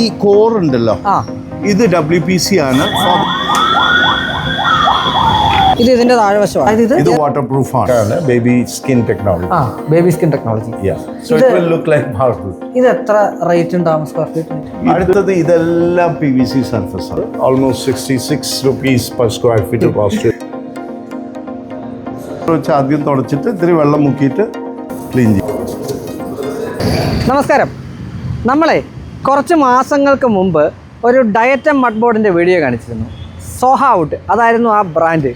ഈ കോർ ഉണ്ടല്ലോ. ആ. ഇത് ഡബ്ല്യു പി സി ആണ്. ഇത് ഇതിന്റെ താഴ്വശമാണ് അതായത് ഇത് വാട്ടർ പ്രൂഫ് ആണ്. ബേബി സ്കിൻ ടെക്നോളജി ആ baby skin technology so it will look like marble ഇത് എത്ര റേറ്റ് ഉണ്ടാവും സ്ക്വയർ ഫീറ്റ് അടുത്തത് ഇതെല്ലാം പി വി സി സർഫസ് ആണ്. Almost sixty six rupees per square feet cost വെച്ച് ആദ്യം തുടച്ചിട്ട് ഇത്തിരി വെള്ളം മുക്കിയിട്ട് ക്ലീൻ ചെയ്യും. നമസ്കാരം. നമ്മളെ കുറച്ച് മാസങ്ങൾക്ക് മുമ്പ് ഒരു ഡയറ്റ് മഡ് ബോർഡിന്റെ വീഡിയോ കാണിച്ചിരുന്നു. സോഹ ഔട്ട് അതായിരുന്നു ആ ബ്രാൻഡ്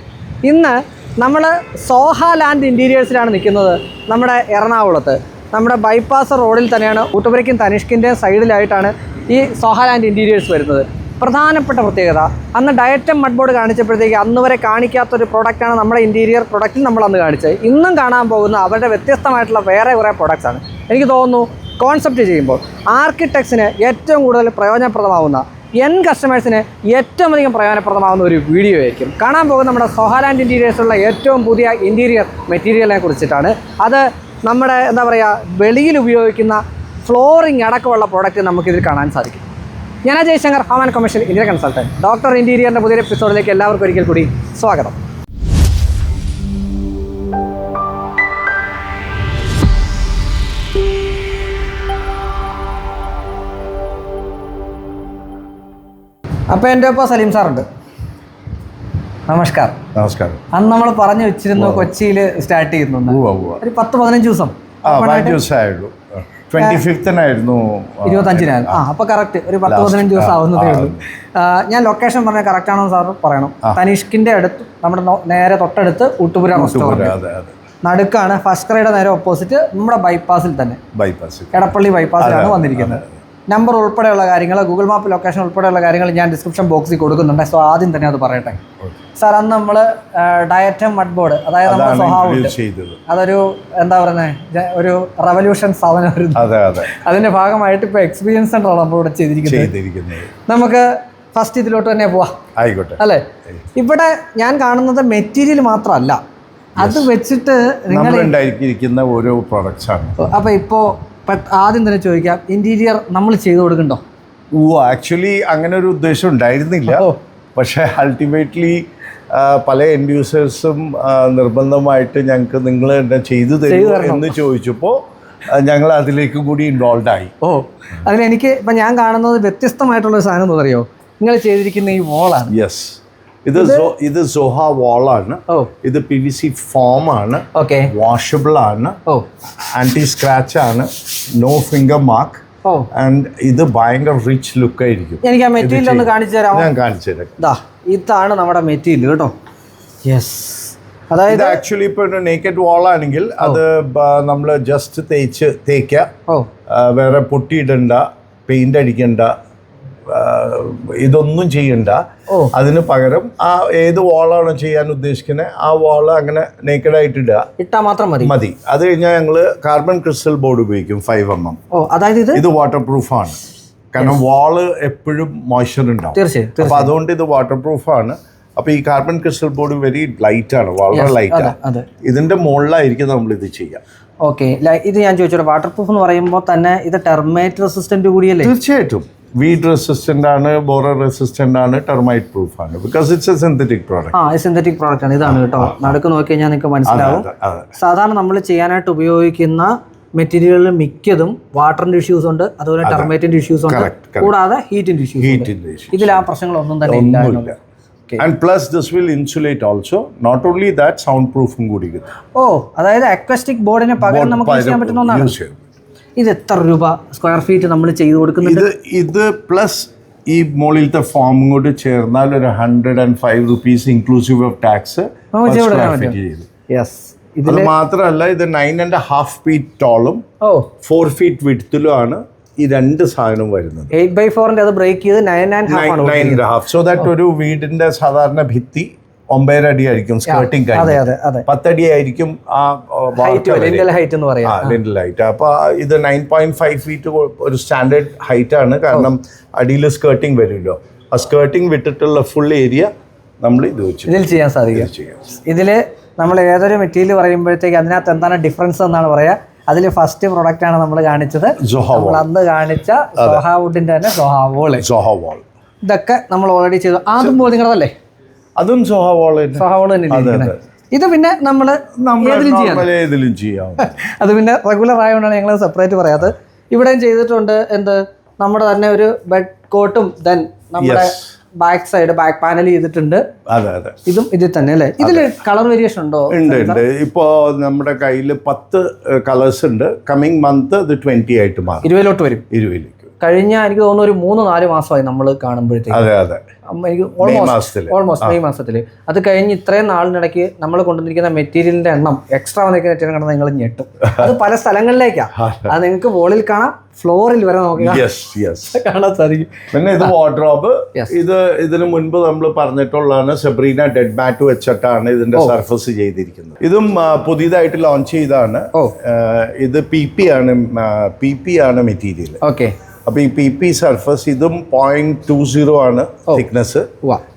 ഇന്ന് നമ്മൾ സോഹ ലാൻഡ് ഇന്റീരിയേഴ്സിലാണ് നിൽക്കുന്നത് നമ്മുടെ എറണാകുളത്ത്. നമ്മുടെ ബൈപ്പാസ് റോഡിൽ തന്നെയാണ് ഊട്ടുപുരയ്ക്കും തനിഷ്കിന്റെയും സൈഡിലായിട്ടാണ് ഈ സോഹ ലാൻഡ് ഇന്റീരിയേഴ്സ് വരുന്നത്. പ്രധാനപ്പെട്ട പ്രത്യേകത അന്ന് ഡയറ്റം മഡ് ബോർഡ് കാണിച്ചപ്പോഴത്തേക്ക് അന്ന് വരെ കാണിക്കാത്തൊരു പ്രൊഡക്റ്റാണ് നമ്മുടെ ഇന്റീരിയർ പ്രൊഡക്റ്റിൽ നമ്മൾ അന്ന് കാണിച്ചത്. ഇന്നും കാണാൻ പോകുന്ന അവരുടെ വ്യത്യസ്തമായിട്ടുള്ള വേറെ കുറേ പ്രൊഡക്റ്റ്സാണ് എനിക്ക് തോന്നുന്നു കോൺസെപ്റ്റ് ചെയ്യുമ്പോൾ ആർക്കിടെക്ട്സിന് ഏറ്റവും കൂടുതൽ പ്രയോജനപ്രദമാവുന്ന എൻ കസ്റ്റമേഴ്സിന് ഏറ്റവും അധികം പ്രയോജനപ്രദമാവുന്ന ഒരു വീഡിയോ ആയിരിക്കും. കാണാൻ പോകുന്ന നമ്മുടെ സൊഹാലാൻഡ് ഇന്റീരിയേഴ്സുള്ള ഏറ്റവും പുതിയ ഇന്റീരിയർ മെറ്റീരിയലിനെ കുറിച്ചിട്ടാണ്. അത് നമ്മുടെ എന്താ പറയുക വെളിയിൽ ഉപയോഗിക്കുന്ന ഫ്ലോറിംഗ് അടക്കമുള്ള പ്രോഡക്റ്റ് നമുക്കിതിൽ കാണാൻ സാധിക്കും. ഞാൻ Jayashankar home and commercial Indian consultant doctor ഇന്റീരിയറിന്റെ പുതിയ എപ്പിസോഡിലേക്ക് എല്ലാവർക്കും ഒരിക്കൽ കൂടി സ്വാഗതം. അപ്പോൾ എന്റെ ഒപ്പം സലീം സാറുണ്ട്. നമസ്കാരം. നമസ്കാരം. അന്ന് നമ്മൾ പറഞ്ഞു വെച്ചിരുന്നു കൊച്ചിയിൽ സ്റ്റാർട്ട് ചെയ്യുന്നു ഒരു പത്ത് പതിനഞ്ച് ദിവസം. ദിവസമായുള്ളൂ. ട്വന്റി ഫിഫ്തിനായിരുന്നു ഇരുപത്തഞ്ചിനാണ്. ആ. അപ്പോൾ കറക്റ്റ് ഒരു പത്ത് പതിനഞ്ച് ദിവസം ആവുന്നതേ ഉള്ളൂ. ഞാൻ ലൊക്കേഷൻ പറഞ്ഞ കറക്റ്റ് ആണോ സാർ പറയണം. തനിഷ്കിന്റെ അടുത്ത് നമ്മുടെ നേരെ തൊട്ടടുത്ത് ഊട്ടുപുര റെസ്റ്റോറന്റ് നടുക്കാണ് ഫസ്റ്റ് നേരെ ഓപ്പോസിറ്റ് നമ്മുടെ ബൈപ്പാസിൽ തന്നെ. ബൈപ്പാസ് എടപ്പള്ളി ബൈപ്പാസിലാണ് വന്നിരിക്കുന്നത്. നമ്പർ ഉൾപ്പെടെയുള്ള കാര്യങ്ങൾ ഗൂഗിൾ മാപ്പ് ലൊക്കേഷൻ ഉൾപ്പെടെയുള്ള കാര്യങ്ങൾ ഞാൻ ഡിസ്ക്രിപ്ഷൻ ബോക്സിൽ കൊടുക്കുന്നുണ്ട്. സോ ആദ്യം തന്നെ അത് പറയട്ടെ. സാർ അന്ന് നമ്മൾ ഡയറ്റം മഡ് ബോർഡ് അതായത് നമ്മുടെ സ്വഭാവം അതൊരു എന്താ പറയുന്നത് ഒരു റവല്യൂഷൻ സാധനം അതെ അതെ. അതിന്റെ ഭാഗമായിട്ട് ഇപ്പോൾ എക്സ്പീരിയൻസ് സെന്ററാണ് നമ്മളിവിടെ ചെയ്തിരിക്കുന്നത്. നമുക്ക് ഫസ്റ്റ് ഇതിലോട്ട് തന്നെ പോവാം. ആയിക്കോട്ടെ. അല്ലേ? ഇവിടെ ഞാൻ കാണുന്നത് മെറ്റീരിയൽ മാത്രമല്ല. അത് വെച്ചിട്ട് നിങ്ങൾ ഉണ്ടായിരിക്കുന്ന ഓരോ പ്രൊഡക്ട്സ് ആണ്. അപ്പൊ ഇപ്പോ ആദ്യം തന്നെ ചോദിക്കാം ഇന്റീരിയർ നമ്മൾ ചെയ്തു കൊടുക്കണ്ടോ? ഓ ആക്ച്വലി അങ്ങനെ ഒരു ഉദ്ദേശം ഉണ്ടായിരുന്നില്ല. പക്ഷേ അൾട്ടിമേറ്റ്ലി പല എൻഡ് യൂസേഴ്സും നിർബന്ധമായിട്ട് ഞങ്ങൾക്ക് നിങ്ങൾ തന്നെ ചെയ്തു തരുമോ എന്ന് ചോദിച്ചപ്പോൾ ഞങ്ങൾ അതിലേക്ക് കൂടി ഇൻവോൾവ് ആയി. ഓ അതിലെനിക്ക് ഇപ്പം ഞാൻ കാണുന്നത് വ്യത്യസ്തമായിട്ടുള്ള ഒരു സാധനം എന്ന് അറിയോ നിങ്ങൾ ചെയ്തിരിക്കുന്ന ഈ വോളാണ് യെസ് ഇത് ഇത് സോഹ വാളാണ്. ആണ് ഇത് പി വി സി ഫോം ആണ്. വാഷബിൾ ആണ്. ഓ. ആന്റി സ്ക്രാച്ച് ആണ്. നോ ഫിംഗർ മാർക്ക് ഓ. ആൻഡ് ഇത് ഭയങ്കര റിച്ച് ലുക്ക് ആയിരിക്കും. എനിക്ക് ആ മെറ്റീരിയൽ ഒന്ന് കാണിച്ചു തരാമോ? ഞാൻ കാണിച്ചു തരാം. ഇതാ ഇതാണ് നമ്മുടെ മെറ്റീരിയൽ കേട്ടോ. യെസ് അതായത് ആക്ച്വലി ഇപ്പൊ ഒരു നേക്കഡ് വാൾ ആണെങ്കിൽ അത് നമ്മൾ ജസ്റ്റ് തേച്ച് തേക്കുക വേറെ പൊട്ടിയിടണ്ട പെയിന്റ് അടിക്കണ്ട ഇതൊന്നും ചെയ്യണ്ട. അതിന് പകരം ആ ഏത് വാളാണോ ചെയ്യാൻ ഉദ്ദേശിക്കുന്നത് ആ വാൾ അങ്ങനെ നേക്കഡ് ആയിട്ട് ഇടുക. ഇട്ടാ മാത്രം മതി. മതി. അത് കഴിഞ്ഞാൽ ഞങ്ങൾ കാർബൺ ക്രിസ്റ്റൽ ബോർഡ് ഉപയോഗിക്കും ഫൈവ് എം എം അതായത് ഇത്? ഇത് വാട്ടർ പ്രൂഫ് ആണ്. കാരണം വാൾ എപ്പോഴും മോയ്സ്ചർ ഉണ്ടാവും. തീർച്ചയായും അപ്പൊ അതുകൊണ്ട് ഇത് വാട്ടർ പ്രൂഫ് ആണ്. അപ്പൊ ഈ carbon crystal board very light ആണ് വളരെ ലൈറ്റ് ആണ്. ഇതിന്റെ മുകളിലായിരിക്കും നമ്മൾ ഇത് ചെയ്യാം. ഓക്കെ ഇത് ഞാൻ ചോദിച്ചോട്ടെ വാട്ടർ പ്രൂഫ് എന്ന് പറയുമ്പോൾ തന്നെ ഇത് ടെർമേറ്റ് റെസിസ്റ്റന്റ് കൂടിയല്ലേ? തീർച്ചയായിട്ടും. വീഡ് റെസിസ്റ്റന്റ് ആണ് ബോറർ റെസിസ്റ്റന്റ് ആണ് ടെർമൈറ്റ് പ്രൂഫ് ആണ്. Because it's a synthetic product ആ സിന്തറ്റിക് പ്രോഡക്റ്റ് ആണ്. ഇതാണ് കേട്ടോ. നടുക്ക് നോക്കി കഴിഞ്ഞാൽ നിങ്ങൾക്ക് മനസ്സിലാവും. സാധാരണ നമ്മൾ ചെയ്യാനായിട്ട് ഉപയോഗിക്കുന്ന മെറ്റീരിയലിൽ മിക്കതും വാട്ടറിന്റെ ഇഷ്യൂസ് ഉണ്ട് അതുപോലെ ടെർമൈറ്റിന്റെ ഇഷ്യൂസ് ഉണ്ട്. കൂടാതെ ഹീറ്റിന്റെ ഇഷ്യൂസ് ഇതിൽ ആ പ്രശ്നങ്ങളൊന്നും തന്നെ ഇല്ല and plus this will insulate also not only that sound പ്രൂഫും കൂടി ഓ അതായത് അക്വസ്റ്റിക് ബോർഡിനെ പകരം നമുക്ക് യൂസ് ചെയ്യാൻ പറ്റുന്ന ഒന്നാണ്. ഇത് എത്ര രൂപ സ്ക്വയർ ഫീറ്റ് നമ്മൾ ചെയ്തു കൊടുക്കുന്നത് ഇത് പ്ലസ് ഈ മുകളിലത്തെ ഫോമും കൂടി ചേർന്നാൽ ഒരു hundred and five rupees inclusive of tax yes ഇത് മാത്രമല്ല ഇത് നയൻ ആൻഡ് ഹാഫ് ഫീറ്റ് ടോളും ഓ. ഫോർ ഫീറ്റ് വിടുത്തിലും ആണ് ഈ രണ്ട് സാധനം വരുന്നത്. എയ്റ്റ് ബൈ ഫോറിന്റെ അത് ബ്രേക്ക് ചെയ്ത് nine and half so that ഒരു വീടിന്റെ സാധാരണ ഭിത്തി ഒമ്പതര അടി ആയിരിക്കും സ്കേർട്ടിങ് കഴിഞ്ഞ് പത്തടി ആയിരിക്കും ആ ഹൈറ്റ് എന്ന് പറയാം. ലിൻഡൽ ഹൈറ്റ് അപ്പൊ ഇത് നയൻ പോയിന്റ് ഫൈവ് ഫീറ്റ് ഒരു സ്റ്റാൻഡേർഡ് ഹൈറ്റ് ആണ്. കാരണം അടിയിൽ സ്കേർട്ടിങ് വരുമല്ലോ. ആ സ്കേർട്ടിങ് വിട്ടിട്ടുള്ള ഫുൾ ഏരിയ നമ്മൾ ഇത് വെച്ച്. ഇതിൽ ചെയ്യാൻ സാധിക്കും. ഇതിൽ നമ്മൾ ഏതൊരു മെറ്റീരിയൽ പറയുമ്പോഴത്തേക്ക് അതിനകത്ത് എന്താണ് ഡിഫറൻസ് എന്നാണ് പറയാ. അതിൽ ഫസ്റ്റ് പ്രൊഡക്റ്റ് ആണ് നമ്മൾ കാണിച്ചത്. നമ്മൾ അന്ന് കാണിച്ച സോഹാവുഡിന്റെ തന്നെ സോഹാവോൾ സോഹാവോൾ സോഹ വാൾ ഇതൊക്കെ നമ്മൾ ഓൾറെഡി ചെയ്തു. ആദ്യം പോലെ നിങ്ങളതല്ലേ? അതും തന്നെ. ഇത് പിന്നെ നമ്മൾ ഏതിലും ചെയ്യാം അത് പിന്നെ റെഗുലർ ആയതുകൊണ്ടാണ് ഞങ്ങൾ സെപ്പറേറ്റ് പറയാത്തത് ഇവിടെയും ചെയ്തിട്ടുണ്ട് എന്ത്? നമ്മുടെ തന്നെ ഒരു ബെഡ് കോട്ടും ദെൻ നമ്മുടെ ബാക്ക് സൈഡ് ബാക്ക് പാനൽ ചെയ്തിട്ടുണ്ട്. അതെ അതെ. ഇതും ഇതിൽ തന്നെ അല്ലേ? ഇതിൽ കളർ വേരിയേഷൻ ഉണ്ടോ? ഉണ്ട് ഉണ്ട്. ഇപ്പോ നമ്മുടെ കയ്യിൽ പത്ത് കളേഴ്സ് ഉണ്ട്. കമ്മിങ് മന്ത് ഇത് ട്വന്റി ആയിട്ട് മാറും. ഇരുപതിലോട്ട് വരും. ഇരുപതിലേക്ക്. കഴിഞ്ഞ എനിക്ക് തോന്നുന്നു ഒരു മൂന്ന് നാല് മാസമായി നമ്മൾ കാണുമ്പോഴത്തേക്ക്. ഓൾമോസ്റ്റ് ഓൾമോസ്റ്റ് മെയ് മാസത്തിൽ അത് കഴിഞ്ഞ് ഇത്രയും നാളിനിടയ്ക്ക് നമ്മൾ കൊണ്ടുവന്നിരിക്കുന്ന മെറ്റീരിയലിന്റെ എണ്ണം എക്സ്ട്രാ വന്നിരിക്കുന്ന മെറ്റീരിയൽ കണ്ടാൽ നിങ്ങൾ ഞെട്ടും. അത് പല സ്ഥലങ്ങളിലേക്കാണ് അത്. നിങ്ങൾക്ക് വോളിൽ കാണാം ഫ്ലോറിൽ വരെ നോക്കുക കാണാൻ സാധിക്കും. പിന്നെ ഇത് വാർഡ്രോബ് ഇത് ഇതിനു മുൻപ് നമ്മൾ പറഞ്ഞിട്ടുള്ളതാണ് സെബ്രീന ഡെഡ് മാറ്റ് വെച്ചിട്ടാണ് ഇതിന്റെ സർഫസ് ചെയ്തിരിക്കുന്നത്. ഇതും പുതിയതായിട്ട് ലോഞ്ച് ചെയ്താണ് ഇത് പി പി ആണ് പി പി ആണ് മെറ്റീരിയൽ ഓക്കെ അപ്പൊ ഈ പി പി സർഫസ് ഇതും പോയിന്റ് ടു സീറോ ആണ് തിക്നെസ്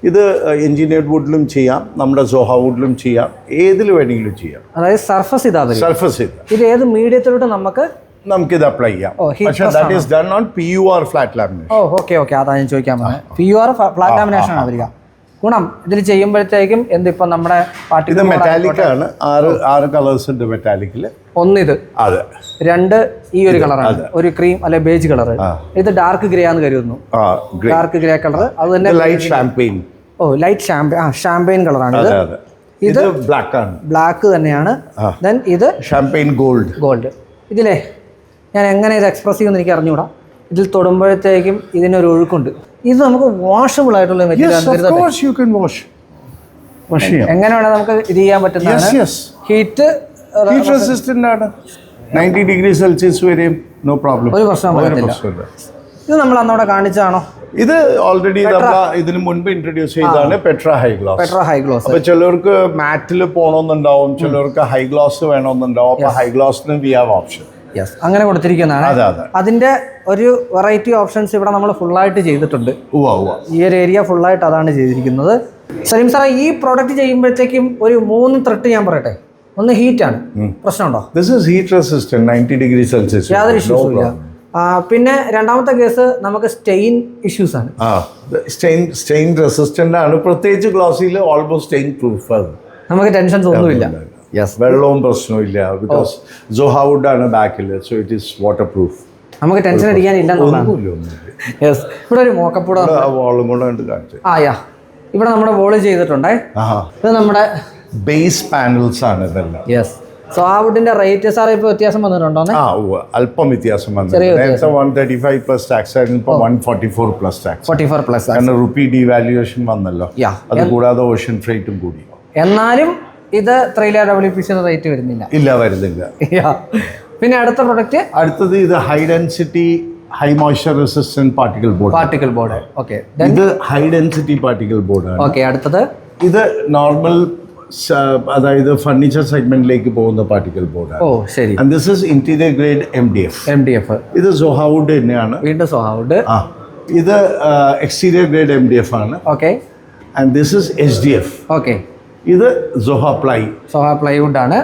ഇത് എഞ്ചിനീയർഡ് വുഡിലും ചെയ്യാം നമ്മുടെ സോഹ വുഡിലും ചെയ്യാം ഏതിൽ വേണമെങ്കിലും ചെയ്യാം. അതായത് സർഫസ് ഇതാ സർഫസ് ഇത്. ഇത് ഏത് മീഡിയത്തിലോട്ട് നമുക്ക് നമുക്ക് ഇത് അപ്ലൈ ചെയ്യാം പക്ഷേ that is done on P U R flat lamination oh okay okay അതാ ഞാൻ ചോദിക്കാൻ P U R flat lamination ആണ് വരിക. ഗുണം ഇതിൽ ചെയ്യുമ്പോഴത്തേക്കും എന്ത് ഇപ്പൊ നമ്മുടെ ഇത് മെറ്റാലിക് ആണ്. ആറ് ആറ് കളേഴ്സ് ഉണ്ട് മെറ്റാലിക്കിൽ ഒന്നിത് അതെ. രണ്ട് ഈ ഒരു കളറാണ് ഒരു ക്രീം അല്ലെ ബേജ് കളർ ഇത് ഡാർക്ക് ഗ്രേ ആണെന്ന് കരുതുന്നു. ഡാർക്ക് ഗ്രേ കളർ അത് തന്നെ ലൈറ്റ് ഷാംപെയിൻ ഓ ലൈറ്റ് ഷാംപെയിൻ ആ ഷാംപെയിൻ കളറാണ് ഇത്. ഇത് ബ്ലാക്ക് ആണ്. ബ്ലാക്ക് തന്നെയാണ്. ദെൻ ഇത് ഷാംപെയിൻ ഗോൾഡ് ഗോൾഡ് ഇതിലേ ഞാൻ എങ്ങനെ ഇത് എക്സ്പ്രസ് ചെയ്യുമെന്ന് എനിക്ക് അറിഞ്ഞുകൂടാ ഇതിൽ തൊടുമ്പോഴത്തേക്കും ഇതിനൊരു ഒഴുക്കുണ്ട്. ഇത് നമുക്ക് വാഷബിൾ ആയിട്ടുള്ള എങ്ങനെയാണ് നമുക്ക് ഇത് ചെയ്യാൻ യെസ് ഹീറ്റ് ഹീറ്റ് റെസിസ്റ്റന്റ് ആണ്. നയന്റി ഡിഗ്രി സെൽഷ്യസ് വരെയും നോ പ്രോബ്ലം ഒരു പ്രശ്നം ഇത് നമ്മൾ അന്നവിടെ കാണിച്ചാണോ ഇത് ഓൾറെഡി ഇതിന് മുൻപ് ഇൻട്രൊഡ്യൂസ് ചെയ്താണ് Petra high gloss Petra high gloss അപ്പൊ ചിലർക്ക് മാറ്റിൽ പോകണമെന്നുണ്ടാവും ചിലർക്ക് ഹൈ ഗ്ലോസ് വേണമെന്നുണ്ടാവും അപ്പൊ ഹൈ ഗ്ലാസിന് വി ഹാവ് ഓപ്ഷൻ യെസ് അങ്ങനെ കൊടുത്തിരിക്കുന്നതാണ്. അതെ അതെ. അതിന്റെ ഒരു വെറൈറ്റി ഓപ്ഷൻസ് ഇവിടെ നമ്മൾ ഫുൾ ആയിട്ട് ചെയ്തിട്ടുണ്ട് ഈ ഒരു ഏരിയ ആയിട്ട് അതാണ് ചെയ്തിരിക്കുന്നത്. സലീം സാറേ ഈ പ്രോഡക്റ്റ് ചെയ്യുമ്പോഴത്തേക്കും ഒരു മൂന്ന് ത്രെട്ട് ഞാൻ പറയട്ടെ? ഒന്ന് ഹീറ്റാണ് പ്രശ്നമുണ്ടോ? This is heat resistant ninety degree Celsius യാതൊരു ഇഷ്യൂസും ഇല്ല. പിന്നെ രണ്ടാമത്തെ കേസ് നമുക്ക് സ്റ്റെയിൻ ഇഷ്യൂസ് ആണ്. സ്റ്റെയിൻ സ്റ്റെയിൻ റെസിസ്റ്റന്റ് ആണ്. പ്രത്യേകിച്ച് ഗ്ലോസിൽ ഓൾമോസ്റ്റ് സ്റ്റെയിൻ പ്രൂഫ് നമുക്ക് ടെൻഷൻസ് ഒന്നുമില്ല. യെസ് വെള്ളവും പ്രശ്നമില്ല ബിക്കോസ് ജോഹാവുഡ് ആണ് ബാക്കിൽ so it is water proof നമുക്ക് ടെൻഷൻ അടിക്കാനില്ല ഇവിടെ ഒരു മോക്കപ്പൂടെ വാളും കൂടെ കണ്ട് കാണിച്ചു. ആ യാ. ഇവിടെ നമ്മുടെ വോൾ ചെയ്തിട്ടുണ്ടേ. ഇത് നമ്മുടെ ബേസ് പാനൽസ് ആണ് ഇതെല്ലാം. യെസ് സോ ആ വുഡിന്റെ റേറ്റ് സാർ ഇപ്പോൾ വ്യത്യാസം വന്നിട്ടുണ്ടോ ആ അല്പം വ്യത്യാസം വന്നു ചെറിയ one thirty five plus tax ആയിരുന്നു ഇപ്പോൾ one forty four plus tax forty four plus കാരണം റുപ്പി ഡിവാല്യുവേഷൻ വന്നല്ലോ. യാ അത് കൂടാതെ ഓഷ്യൻ ഫ്രൈറ്റും കൂടി. എന്നാലും ഇത് ത്രൈലർ ഡബ്ല്യു പി റേറ്റ് വരുന്നില്ല. ഇല്ല വരുന്നില്ല. പിന്നെ അടുത്ത പ്രൊഡക്റ്റ് അടുത്തത് ഇത് high density high moisture resistant particle board particle board okay ഇത് high density particle board okay അടുത്തത്? ഇത് നോർമൽ അതായത് ഫർണിച്ചർ സെഗ്മെന്റിലേക്ക് പോകുന്ന പാർട്ടിക്കൽ ബോർഡ് ഓ ശരി. And this is interior grade M D F M D F ഇത് സോഹാവുഡ് തന്നെയാണ്. വീണ്ടും സോഹാവുഡ് ആ ഇത് exterior grade M D F ആണ്. Okay and this is H D F okay ഇത് സോഹ പ്ലൈ. സോഹ പ്ലൈവുഡ് ആണ്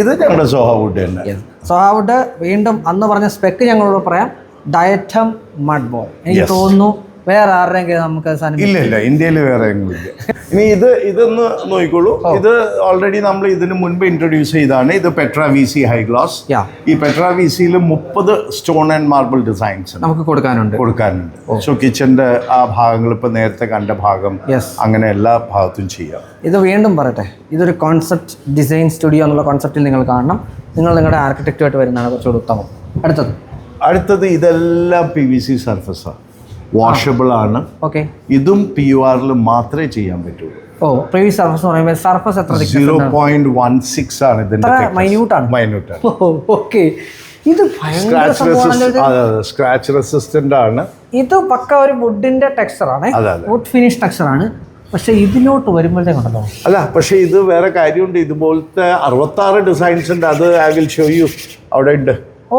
ഇത് ഞങ്ങളുടെ സോഹാവുഡ് തന്നെ. സോഹാവുഡ് വീണ്ടും അന്ന് പറഞ്ഞ സ്പെക്ക് ഞങ്ങളോട് പറയാം. ഡയറ്റം മഡ് ബോൾ എനിക്ക് തോന്നുന്നു വേറെ ആരുടെയെങ്കിലും നമുക്ക് ഇല്ല ഇല്ല ഇന്ത്യയിൽ വേറെ ഇനി ഇത് ഇതൊന്ന് നോക്കിക്കോളൂ. ഇത് ഓൾറെഡി നമ്മൾ ഇതിന് മുൻപ് ഇൻട്രൊഡ്യൂസ് ചെയ്താണ് ഇത് Petra V C high glass ഈ പെട്ര വി സിയിൽ മുപ്പത് സ്റ്റോൺ ആൻഡ് മാർബിൾ ഡിസൈൻസ് നമുക്ക് കൊടുക്കാനുണ്ട്. കൊടുക്കാനുണ്ട്. സോ കിച്ചന്റെ ആ ഭാഗങ്ങൾ ഇപ്പൊ നേരത്തെ കണ്ട ഭാഗം അങ്ങനെ എല്ലാ ഭാഗത്തും ചെയ്യാം. ഇത് വീണ്ടും പറയട്ടെ. ഇതൊരു കോൺസെപ്റ്റ് ഡിസൈൻ സ്റ്റുഡിയോ എന്നുള്ള കോൺസെപ്റ്റിൽ നിങ്ങൾ കാണണം. നിങ്ങൾ നിങ്ങളുടെ ആർക്കിടെക്റ്റുമായിട്ട് വരുന്നതാണ് കുറച്ചുകൂടി ഉത്തമം. അടുത്തത്. അടുത്തത് ഇതെല്ലാം പി വി സി സർഫസാണ് വാഷബിൾ ആണ്. ഓക്കെ ഇതും പി യു ആറിൽ മാത്രമേ ചെയ്യാൻ പറ്റുള്ളൂ ഓ സർഫസ് പറയുമ്പോൾ സർഫസ് എത്ര സീറോ പോയിന്റ് വൺ സിക്സ് ആണ് ഇതിന്റെ മൈന്യൂട്ട് ആണ്. ഓക്കെ ഇത് സ്ക്രാച്ച് റെസിസ്റ്റന്റ് ആണ്. ഇത് പക്ക ഒരു വുഡിന്റെ ടെക്സ്ചർ ആണ്. വുഡ് ഫിനിഷ് ടെക്സ്ചർ ആണ്. പക്ഷെ ഇതിലോട്ട് വരുമ്പോഴത്തേക്കുണ്ടല്ലോ അല്ല പക്ഷേ ഇത് വേറെ കാര്യമുണ്ട്. ഇതുപോലത്തെ അറുപത്തി ആറ് ഡിസൈൻസ് ഉണ്ട്. അത് ഐ വിൽ ഷോ യു അവിടെ ഉണ്ട്. ഓ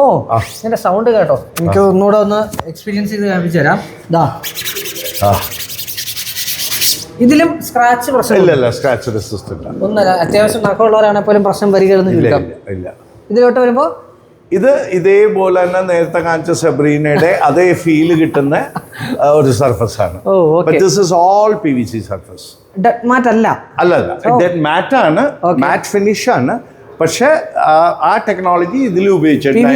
എന്റെ സൗണ്ട് കേട്ടോ. എനിക്ക് ഒന്നുകൂടെ ഒന്ന് എക്സ്പീരിയൻസ് ചെയ്ത് കാണിച്ചു തരാം. ദാ. ഇതിലും സ്ക്രാച്ച് പ്രശ്നം സ്ക്രാച്ച് റെസിസ്റ്റന്റ് ഒന്നല്ല അത്യാവശ്യം നടക്കുള്ളവരാണെ പോലും പ്രശ്നം വരികയെന്ന് ഇല്ല ഇതിലോട്ട് വരുമ്പോ? ഇത് ഇതേപോലെ തന്നെ നേരത്തെ കാണിച്ച സെബ്രീനയുടെ അതേ ഫീൽ കിട്ടുന്ന ഒരു സർഫസ് ആണ്. But this is all P V C surface matte അല്ല. അല്ലല്ല മാറ്റ് ആണ് മാറ്റ് ഫിനിഷ് ആണ് പക്ഷെ ആ, ടെക്നോളജി ഇതിൽ ഉപയോഗിച്ചിട്ട്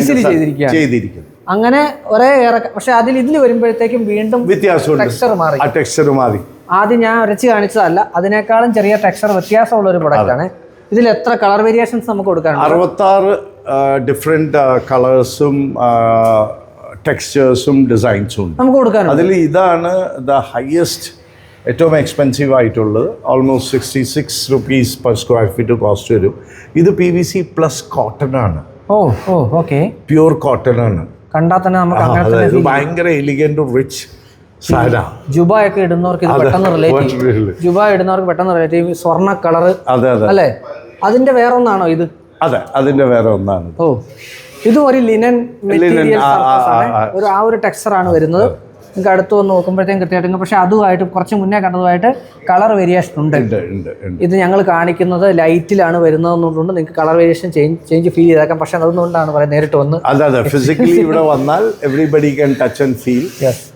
ചെയ്തിരിക്കുന്നു. അങ്ങനെ ഒരേ ഏറെ പക്ഷെ അതിൽ ഇതിൽ വരുമ്പോഴത്തേക്കും വീണ്ടും വ്യത്യാസമുണ്ട്. ടെക്സ്ചർ മാറി. ആ ടെക്സ്ചർ മാറി. ആദ്യം ഞാൻ ഉരച്ച് കാണിച്ചതല്ല. അതിനേക്കാളും ചെറിയ ടെക്സ്ചർ വ്യത്യാസമുള്ള ഒരു പ്രൊഡക്റ്റ് ആണ്. ഇതിൽ എത്ര കളർ വേരിയേഷൻസ് നമുക്ക് കൊടുക്കാനുണ്ട്? അറുപത്താറ് ഡിഫറെന്റ് കളേഴ്സും ടെക്സ്ചേഴ്സും ഡിസൈൻസും ഉണ്ട്. നമുക്ക് കൊടുക്കാൻ അതിൽ ഇതാണ് ദ ഹയസ്റ്റ് ഏറ്റവും എക്സ്പെൻസീവ് ആയിട്ടുള്ളത് almost sixty six rupees per square feet cost വരും. ഇത് P V C plus cotton ആണ്. ഓ ഓ ഓക്കെ. പ്യൂർ കോട്ടൺ ആണ്. കണ്ടാൽ തന്നെ നമുക്ക് ഭയങ്കര എലിഗന്റ് റിച്ച് ജുബായൊക്കെ ജുബ ഇടുന്നവർക്ക് ഇത് പെട്ടെന്ന് റിലേറ്റീവ് ജുബ ഇടുന്നവർക്ക് പെട്ടെന്ന് റിലേറ്റ് ചെയ്യും. സ്വർണ കളർ അതെ അല്ലേ? അതിന്റെ വേറെ ഒന്നാണോ ഇത്? അതെ അതിന്റെ വേറെ ഒന്നാണ്. ഓ. ഇതും ഒരു ലിനൻ മെറ്റീരിയൽ ഒരു ആ ഒരു ടെക്സ്ചർ ആണ് വരുന്നത്. നിങ്ങൾക്ക് അടുത്ത് വന്ന് നോക്കുമ്പോഴത്തേക്കും കൃത്യമായിട്ട് പക്ഷെ അതുമായിട്ട് കുറച്ച് മുന്നേ കണ്ടതുമായിട്ട് കളർ വേരിയേഷൻ ഉണ്ട്. ഇത് ഞങ്ങൾ കാണിക്കുന്നത് ലൈറ്റിലാണ് വരുന്നതെന്നുകൊണ്ട് നിങ്ങൾക്ക് colour variation change change feel ചെയ്തേക്കാം. പക്ഷെ അതുകൊണ്ടാണ് പറയുന്നത് നേരിട്ട് വന്ന് അതെ അതെ. ഫിസിക്കലി ഇവിടെ വന്നാൽ everybody can touch and feel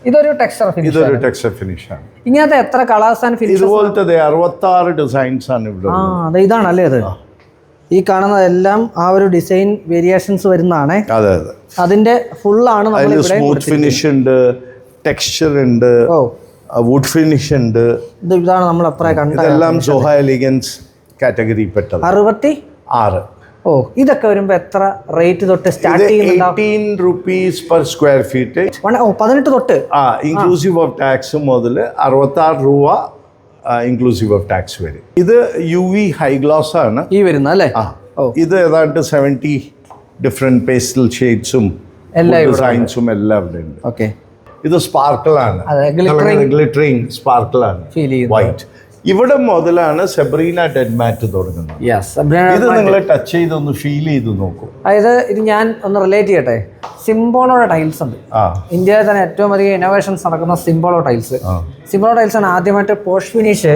ഇതൊരു ടെക്സ്ചർ ഫിനിഷ് ഇതൊരു ടെക്സ്ചർ ഫിനിഷ് ആണ്. ഇങ്ങനത്തെ എത്ര കളേഴ്സ് ആൻഡ് ഫിനിഷ് ഇതുപോലത്തെ അറുപത്താറ് ഡിസൈൻസ് ആണ് ഇവിടെ ആ അതെ ഇതാണല്ലേ അത് ഈ കാണുന്നതെല്ലാം ആ ഒരു ഡിസൈൻ വേരിയേഷൻസ് വരുന്നതാണ്. അതെ അതെ. അതിന്റെ ഫുള്ളാണ് സ്മൂത്ത് ഫിനിഷ് ഉണ്ട്. ടെക്സ്ചർ ഉണ്ട് വുഡ് ഫിനിഷ് ഉണ്ട്. ഇതാണ് നമ്മൾ ഇതെല്ലാം സോഹ എലിഗൻസ് കാറ്റഗറി പെട്ടത്. അറുപത്തി ആറ്. ഓ ഇതൊക്കെ വരുമ്പോ എത്ര റേറ്റ് തൊട്ട് start rupees per square feet പതിനെട്ട് തൊട്ട്? ആ ഇൻക്ലൂസീവ് ഓഫ് ടാക്സ് മുതൽ അറുപത്താറ് രൂപ ഇൻക്ലൂസീവ് ഓഫ് ടാക്സ് വരും. ഇത് യു വി ഹൈ ഗ്ലോസ് ആണ്. ഈ വരുന്ന അല്ലേ. ഇത് ഏതാണ്ട് സെവന്റി ഡിഫറെന്റ് പേസ്റ്റൽ ഷെയ്ഡ്സും എല്ലാ ഡിസൈൻസും എല്ലാം ഇവിടെ ഉണ്ട്. ഓക്കെ. ഇത് സ്പാർക്കിൾ ആണ് ഗ്ലിറ്ററിങ് സ്പാർക്കിൾ ആണ് വൈറ്റ് ഇവിടെ മുതലാണ് സെബ്രീന ഡെഡ്മാറ്റ് തുടങ്ങുന്നത്. ഇത് നിങ്ങൾ ടച്ച് ചെയ്തൊന്ന് ഫീൽ ചെയ്ത് നോക്കൂ. അതായത് ഇത് ഞാൻ ഒന്ന് റിലേറ്റ് ചെയ്യട്ടെ? സിംബോളോടെ ടൈൽസ് ഉണ്ട്. ഇന്ത്യയിൽ തന്നെ ഏറ്റവും അധികം ഇന്നോവേഷൻസ് നടക്കുന്ന സിംബോളോ ടൈൽസ് സിംബോളോ ടൈൽസ് ആണ് ആദ്യമായിട്ട് പോഷ് ഫിനിഷ്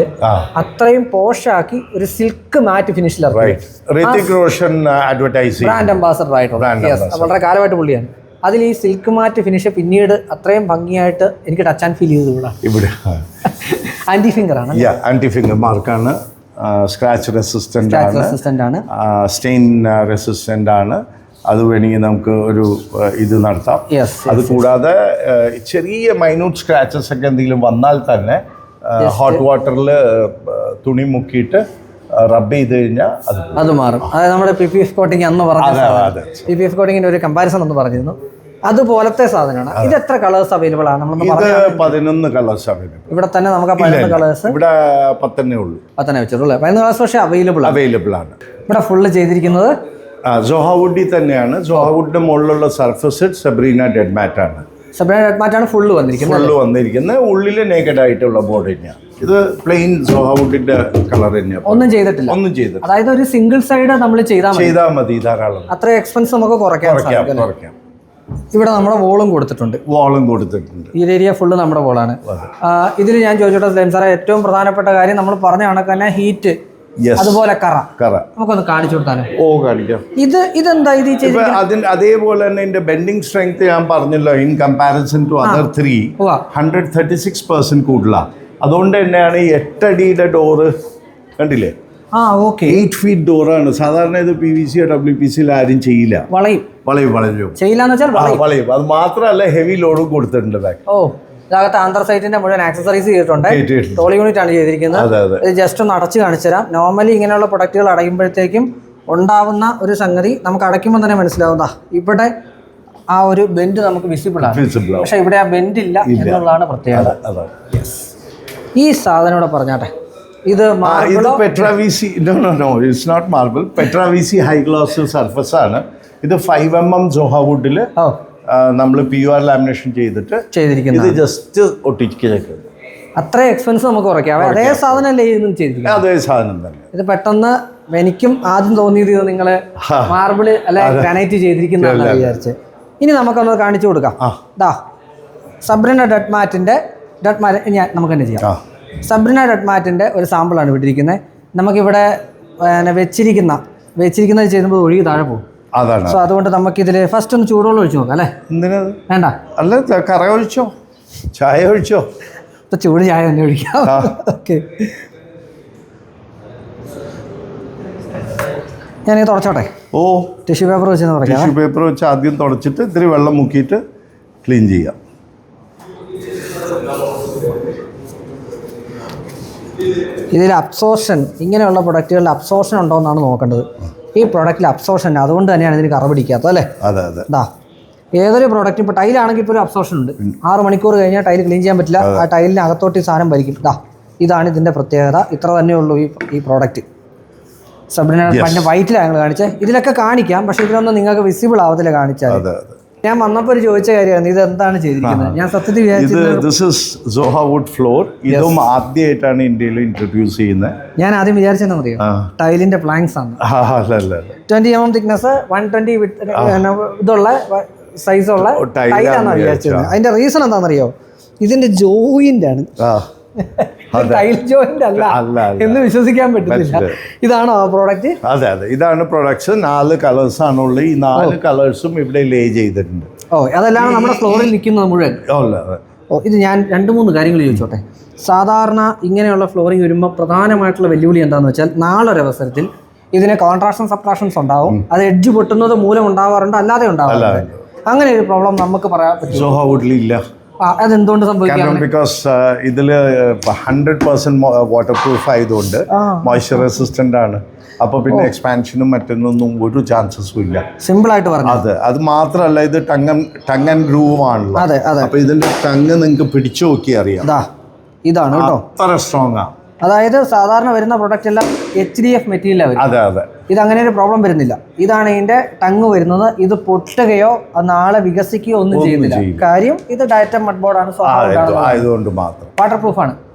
അത്രയും പോഷാക്കി ഒരു silk matte ഫിനിഷിൽ Hrithik Roshan advertise brand ambassador Brand വളരെ കാലമായിട്ട് പുള്ളിയാണ്. അതിൽ ഈ സിൽക്ക് മാറ്റ് ഫിനിഷ് പിന്നീട് അത്രയും ഭംഗിയായിട്ട് എനിക്ക് ടച്ച് ആൻഡ് ഫീൽ ചെയ്തു ഇവിടെ. ഇവിടെ ആന്റി ഫിംഗർ ആണ്. ആന്റി ഫിംഗർ മാർക്കാണ് സ്ക്രാച്ച് റെസിസ്റ്റന്റ് ആണ്. അസിസ്റ്റന്റ് ആണ് സ്റ്റെയിൻ റെസിസ്റ്റന്റ് ആണ്. അത് വേണമെങ്കിൽ നമുക്ക് ഒരു ഇത് നടത്താം. അത് കൂടാതെ ചെറിയ മൈന്യൂട്ട് സ്ക്രാച്ചസ് ഒക്കെ എന്തെങ്കിലും വന്നാൽ തന്നെ ഹോട്ട് വാട്ടറിൽ തുണി മുക്കിയിട്ട് റബ്ബ് ചെയ്ത് കഴിഞ്ഞാൽ അത് അത് മാറും. അതായത് നമ്മുടെ പി പി എഫ് കോട്ടിങ് അന്ന് പറഞ്ഞ പി പി എഫ് കോട്ടിങ്ങിന്റെ ഒരു കമ്പാരിസൺ ഒന്ന് പറഞ്ഞിരുന്നു. അതുപോലത്തെ സാധനമാണ്. ഇത് എത്ര കളേഴ്സ് അവൈലബിൾ ആണ്? നമ്മൾ പതിനൊന്ന് കളേഴ്സ് അവൈലബിൾ ഇവിടെ തന്നെ നമുക്ക് പതിനൊന്ന് കളേഴ്സ് ഇവിടെ പത്തന്നെ ഉള്ളൂ. പത്തന്നെ വെച്ചിട്ടുള്ളൂ പതിനൊന്ന് കളേഴ്സ് പക്ഷേ അവൈലബിൾ അവൈലബിൾ ആണ്. ഇവിടെ ഫുള്ള് ചെയ്തിരിക്കുന്നത് ജോഹാവുഡി തന്നെയാണ്. ജോഹാവുഡിന്റെ മുകളിലുള്ള സർഫസ് സെബ്രീന ഡെഡ് മാറ്റ് ആണ്. സെപ്പറേറ്റ് റെഡ് മാറ്റാണ് ഫുള്ള് വന്നിരിക്കുന്നത് ഫുള്ള് വന്നിരിക്കുന്നത്. ഉള്ളിൽ നേക്കഡ് ആയിട്ടുള്ള ബോർഡ് തന്നെയാണ് ഇത് പ്ലെയിൻ ജോഹാവുഡിന്റെ കളർ തന്നെയാണ് ഒന്നും ചെയ്തിട്ടില്ല. ഒന്നും ചെയ്തിട്ട് അതായത് ഒരു സിംഗിൾ സൈഡ് നമ്മൾ ചെയ്താൽ ചെയ്താൽ മതി ധാരാളം. അത്ര എക്സ്പെൻസ് നമുക്ക് കുറയ്ക്കാൻ കുറയ്ക്കാം ഇവിടെ നമ്മുടെ വോളും കൊടുത്തിട്ടുണ്ട്. വോളും കൊടുത്തിട്ടുണ്ട്. ഈ ഏരിയ ഫുള്ള് നമ്മുടെ വോളാണ് ഇതിൽ ഞാൻ ചോദിച്ചോട്ടെ സാറേ ഏറ്റവും പ്രധാനപ്പെട്ട കാര്യം നമ്മൾ പറഞ്ഞ കണക്ക് തന്നെ ഹീറ്റ് അതുപോലെ കറ. കറ. നമുക്കൊന്ന് കാണിച്ചു കൊടുത്താലോ? ഓ കാണിക്കാം. ഇത് ഇതെന്താ ഇത് അതിന് അതേപോലെ തന്നെ ഇതിന്റെ ബെൻഡിങ് സ്ട്രെങ്ത് ഞാൻ പറഞ്ഞല്ലോ in comparison to other three. Hundred thirty six percent കൂടുതലാണ് അതുകൊണ്ട് തന്നെയാണ് ഈ എട്ടടിയുടെ ഡോറ് കണ്ടില്ലേ? ആ ഓക്കെ എയ്റ്റ് ഫീറ്റ് ഡോറാണ് സാധാരണ ഇത് P V C W P സിയിൽ ആരും ചെയ്യില്ല. വളയും. വളയും വളരും ചെയ്യില്ലാന്ന് വെച്ചാൽ ആ വളയും. വളയും. അത് മാത്രമല്ല ഹെവി ലോഡും കൊടുത്തിട്ടുണ്ട് ബാക്ക് ഓ. ഇതിനകത്ത് ആന്തർ സൈറ്റിന്റെ മുഴുവൻ ആക്സസറീസ് ചെയ്തിട്ടുണ്ട് ടോളി ടോൾ യൂണിറ്റ് ആണ് ചെയ്തിരിക്കുന്നത്. ഇത് ജസ്റ്റ് ഒന്ന് അടച്ച് കാണിച്ചുതരാം. നോർമലി ഇങ്ങനെയുള്ള പ്രൊഡക്റ്റുകൾ അടയ്ക്കുമ്പോഴത്തേക്കും ഉണ്ടാവുന്ന ഒരു സംഗതി നമുക്ക് അടയ്ക്കുമ്പോൾ തന്നെ മനസ്സിലാവുന്ന ഇവിടെ ആ ഒരു ബെൻഡ് നമുക്ക് വിസിബിൾ ആണ്. പക്ഷെ ഇവിടെ ആ ബെൻഡ് ഇല്ല എന്നുള്ളതാണ് പ്രത്യേകത. ഈ സാധനം ഇവിടെ പറഞ്ഞാട്ടെ. ഇത് ഇത് മാർബിളോ Petra V C no no no it's not marble Petra V C high gloss surface ആണ്. ഇത് ഫൈവ് എം എം ഓ. നമ്മൾ പി യു ആർ ലാമിനേഷൻ ചെയ്തിട്ട് ചെയ്തിരിക്കുന്നത് ഇത് ജസ്റ്റ് ഒട്ടിച്ചേക്ക് അത്ര എക്സ്പെൻസ് നമുക്ക് കുറയ്ക്കാം. അതേ സാധനമല്ലേ ഇതും ചെയ്തിരിക്കുന്നത്? അതേ സാധനം തന്നെ. ഇത് പെട്ടെന്ന് എനിക്കും ആദ്യം തോന്നിയത് നിങ്ങൾ നിങ്ങൾ മാർബിൾ അല്ലെ ഗ്രാനൈറ്റ് ചെയ്തിരിക്കുന്നതാണ് വിചാരിച്ച്. ഇനി നമുക്കൊന്ന് കാണിച്ചു കൊടുക്കാം. ഡാ ദാ സബ്രിന ഡെഡ് മാറ്റിന്റെ ഡെഡ് മാറ്റ് ഞാൻ നമുക്ക് തന്നെ ചെയ്യാം. സബ്രിന ഡെഡ് മാറ്റിന്റെ ഒരു സാമ്പിളാണ് വിട്ടിരിക്കുന്നത് നമുക്കിവിടെ വെച്ചിരിക്കുന്ന വെച്ചിരിക്കുന്നത് ചെയ്യുമ്പോൾ ഒഴുകി താഴെ പോകും. അതാണ്. സോ അതുകൊണ്ട് നമുക്ക് ഇതിൽ ഫസ്റ്റ് ഒന്ന് ചൂടുവെള്ളം ഒഴിച്ചു നോക്കാം അല്ലേ? എന്തിനാ? വേണ്ട. അല്ല കറ ഒഴിച്ചോ? ചായ ഒഴിച്ചോ? ഇപ്പൊ ചൂട് ചായ തന്നെ ഒഴിക്കാം. ഓക്കെ ഞാനിത് തുടച്ചോട്ടെ? ഓ. ടിഷ്യൂ പേപ്പർ വെച്ച് തുടക്കാം ടിഷ്യൂ പേപ്പർ വെച്ച് ആദ്യം തുടച്ചിട്ട് ഇത്തിരി വെള്ളം മുക്കിയിട്ട് ക്ലീൻ ചെയ്യാം. ഇതിൽ അബ്സോർഷൻ ഇങ്ങനെയുള്ള പ്രൊഡക്റ്റുകളിൽ അബ്സോർഷൻ ഉണ്ടോ എന്നാണ് നോക്കേണ്ടത്. ഈ പ്രൊഡക്റ്റിൽ അബ്സോർഷൻ അതുകൊണ്ട് തന്നെയാണ് ഇതിന് കറ പിടിക്കാത്തത് അല്ലേ? അതെ അതെ. ദാ ഏതൊരു പ്രോഡക്റ്റ് ഇപ്പോൾ ടൈലാണെങ്കിൽ ഇപ്പോൾ ഒരു അബ്സോർഷൻ ഉണ്ട്. ആറ് മണിക്കൂർ കഴിഞ്ഞാൽ ടൈൽ ക്ലീൻ ചെയ്യാൻ പറ്റില്ല. ആ ടൈലിന് അകത്തോട്ട് ഈ സാധനം വലിക്കും. ദാ ഇതാണ് ഇതിന്റെ പ്രത്യേകത. ഇത്ര തന്നെ ഉള്ളൂ ഈ ഈ പ്രോഡക്റ്റ് സബ്രിന പണ്ട് വൈറ്റിലാണ് ഞങ്ങൾ കാണിച്ചത് ഇതിലൊക്കെ കാണിക്കാം പക്ഷേ ഇതിലൊന്നും നിങ്ങൾക്ക് വിസിബിൾ ആവത്തില്ല കാണിച്ചാൽ ഞാൻ വന്നപ്പോൾ ഒരു ചോദിച്ച കാര്യമാണ് ഇത് എന്താണ് ചെയ്തിരിക്കുന്നത് ഞാൻ സത്യത്തിൽ ഇത് this is Soha wood floor ഇതും ആദ്യമായിട്ടാണ് ഇന്ത്യയിൽ ഇൻട്രൊഡ്യൂസ് ചെയ്യുന്നത്. ഞാൻ ആദ്യം വിചാരിച്ചെന്ന് അറിയോ? ടൈലിന്റെ പ്ലാങ്സ് ആണ്. Twenty M M thickness one twenty ഇതുള്ള സൈസ് ഉള്ള ടൈലാണ് വിചാരിച്ചത്. അതിന്റെ റീസൺ എന്താണെന്നറിയോ? ഇതിന്റെ ജോയിന്റ് ആണ്. ടൈൽ ജോയിന്റ് അല്ല. എന്ന് വിശ്വസിക്കാൻ പറ്റുന്നില്ല. ഇതാണോ ആ പ്രോഡക്റ്റ് അതെ അതെ. ഇതാണ് പ്രൊഡക്ട്സ് നാല് കളേഴ്സ് ആണുള്ളത് ഈ നാല് കളേഴ്സും ഇവിടെ ലേ ചെയ്തിട്ടുണ്ട്. ഓ അതെല്ലാം നമ്മുടെ ഫ്ലോറിൽ നിൽക്കുന്നത് മുഴുവൻ? ഓ. ഇത് ഞാൻ രണ്ട് മൂന്ന് കാര്യങ്ങൾ ചോദിച്ചോട്ടെ. സാധാരണ ഇങ്ങനെയുള്ള ഫ്ലോറിംഗ് വരുമ്പോൾ പ്രധാനമായിട്ടുള്ള വെല്ലുവിളി എന്താണെന്ന് വെച്ചാൽ നാളൊരു അവസരത്തിൽ ഇതിന് കോൺട്രാക്ഷൻ സബ്ട്രാക്ഷൻസ് ഉണ്ടാവും. അത് എഡ്ജ് പൊട്ടുന്നത് മൂലം ഉണ്ടാവാറുണ്ട് അല്ലാതെ ഉണ്ടാവാറുണ്ട്. അങ്ങനെ ഒരു പ്രോബ്ലം നമുക്ക് പറയാൻ പറ്റും ഇല്ല അതെന്തുകൊണ്ട് സംഭവിക്കാം ബിക്കോസ് ഇതിൽ ഹൺഡ്രഡ് പെർസെന്റ് വാട്ടർ പ്രൂഫ് ആയതുകൊണ്ട് മോയ്സ്ചർ റെസിസ്റ്റന്റ് ആണ്. അപ്പൊ പിന്നെ എക്സ്പാൻഷനും മറ്റൊന്നും ഒരു ചാൻസസും ഇല്ല. സിമ്പിൾ ആയിട്ട് പറഞ്ഞു? അതെ അത് മാത്രമല്ല ഇത് ടങ്ങൻ ടങ്ങൻ അതെ അപ്പൊ ഇതിന്റെ ടങ് നിങ്ങൾക്ക് പിടിച്ചു നോക്കി അറിയാം. ഇതാണ് കേട്ടോ. അത്ര സ്ട്രോങ് ആ. അതായത് സാധാരണ വരുന്ന പ്രൊഡക്റ്റ് എല്ലാം എച്ച് ഡി എഫ് മെറ്റീരിയലാണ് അതെ അതെ. ഇത് അങ്ങനെ ഒരു പ്രോബ്ലം വരുന്നില്ല. ഇതാണ് ഇതിന്റെ ടങ് വരുന്നത്. ഇത് പൊട്ടുകയോ നാളെ വികസിക്കുകയോ ഒന്നും ചെയ്യുന്നില്ല. കാര്യം ഇത് ഡയറ്റ മഡ് ബോർഡാണ് ആണ് ആയതുകൊണ്ട് മാത്രം. വാട്ടർ പ്രൂഫാണ് ആണ്.